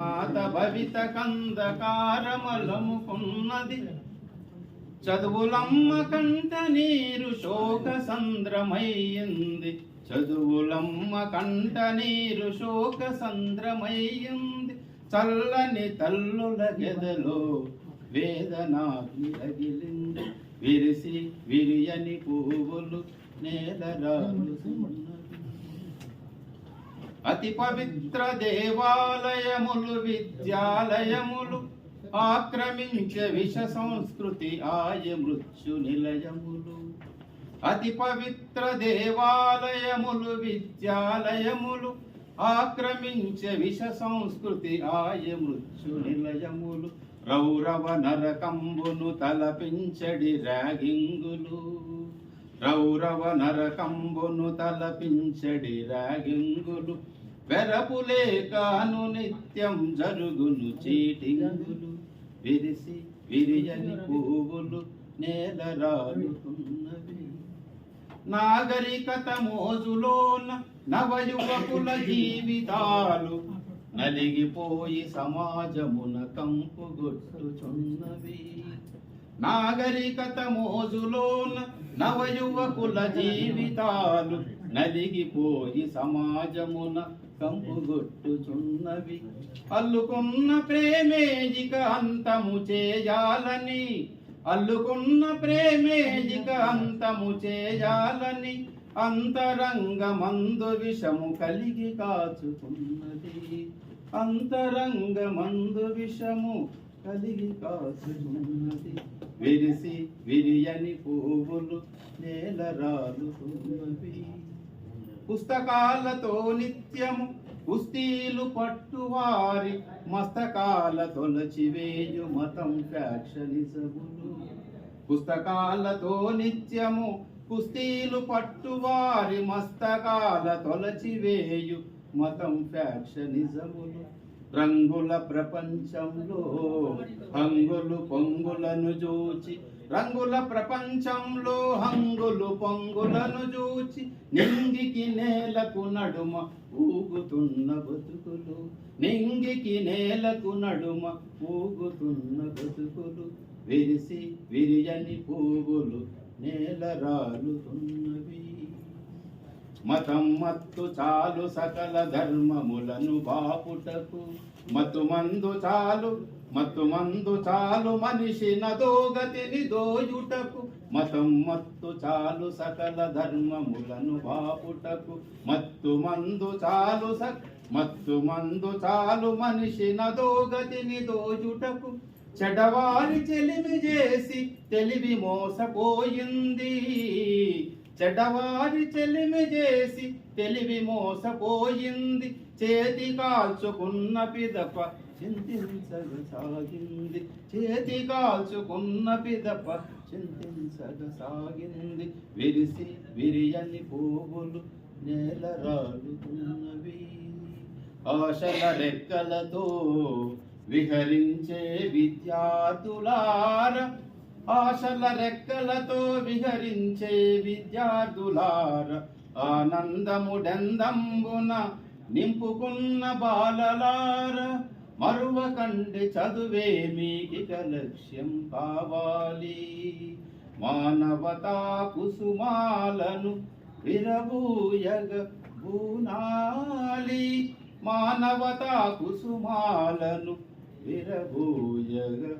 మాత భవిత కందకారమలముకున్నది చదువులమ్మ కంట నీరు శోక సంద్రమయ్యింది చదువులమ్మ కంట నీరు శోక సంద్రమయ్యింది చల్లని తల్లుల గెదలో వేదన విరిసి విరియని పువ్వులు నేల అతి పవిత్ర దేవాలయములు విద్యాలయములు ఆక్రమించే విష సంస్కృతి ఆయ మృత్యు నిలయములు. అతి పవిత్ర దేవాలయములు విద్యాలయములు ఆక్రమించే విష సంస్కృతి ఆయ మృత్యు నిలయములు. రౌరవ నరకంబును తలపించడి రాగింగులు రౌరవ నరకంబును తలపించడి రాగింగులు వెరపులే కాను నిత్యం జరుగును చీటింగులు విరిసి విరియని పువ్వులు నేల రాలుతున్నవి నాగరికత మోజులోన నవయువకుల జీవితాలు నలిగిపోయి సమాజమున కంపుగొట్టుచున్నవి నాగరికత మోజులోన నవయువకుల జీవితాలు నలిగిపోయి సమాజమున కంపుగొట్టుచున్నవి అల్లుకున్న ప్రేమేజిక అంతము చేయాలని. అల్లుకున్న ప్రేమేజిక అంతము చేయాలని. అంతరంగమందు విషము కలిగి కాచుకున్నది. అంతరంగమందు విషము కలిగి కాచుకున్నది. విరిసి విరియని పువ్వులు నేల రాలుతున్నవి. పుస్తకాలతో నిత్యము కుస్తీలు పట్టువారి మస్తకాల తొలచివేయు మతం ఫ్యాక్షనిజములు. పుస్తకాలతో నిత్యము కుస్తీలు పట్టువారి మస్తకాల తొలచివేయు మతం ఫ్యాక్షనిజములు. రంగుల ప్రపంచంలో హంగులు పొంగులను చూచి రంగుల ప్రపంచంలో హంగులు పొంగులను చూచి నింగికి నేలకు నడుమ ఊగుతున్న బతుకులు నింగికి నేలకు నడుమ ఊగుతున్న బతుకులు విరిసి విరియని పువ్వులు నేల రాలుతున్నవి. మతం మత్తు చాలు సకల ధర్మములను బాపుటకు. మత్తు మందు చాలు మత్తు మందు చాలు మనిషి నదోగతిని దోయుటకు. మతం మత్తు చాలు సకల ధర్మములను బాపుటకు. మత్తు మందు చాలు సక్ మత్తు మందు చాలు మనిషి నదోగతిని దోయుటకు. చెడవారి చెలిమి చేసి తెలివి మోసపోయింది. చెడ్డవారి చెలిమి చేసి తెలివి మోసపోయింది. చేతి కాల్చుకున్న పిదప చింతించగసాగింది. చేతి కాల్చుకున్న పిదప చింతించగసాగింది. విరిసి విరియని పువ్వులు నేల రాలుతున్నవి. ఆశల రెక్కలతో విహరించే విద్యార్థులార ఆశల రెక్కలతో విహరించే విద్యార్థులార ఆనందముడెందంబున నింపుకున్న బాలలార మరువ కండి చదువే మీకిక లక్ష్యం కావాలి. మానవతా కుసుమాలను విరబూయగ బూనాలి. మానవతా కుసుమాలను విరబూయగ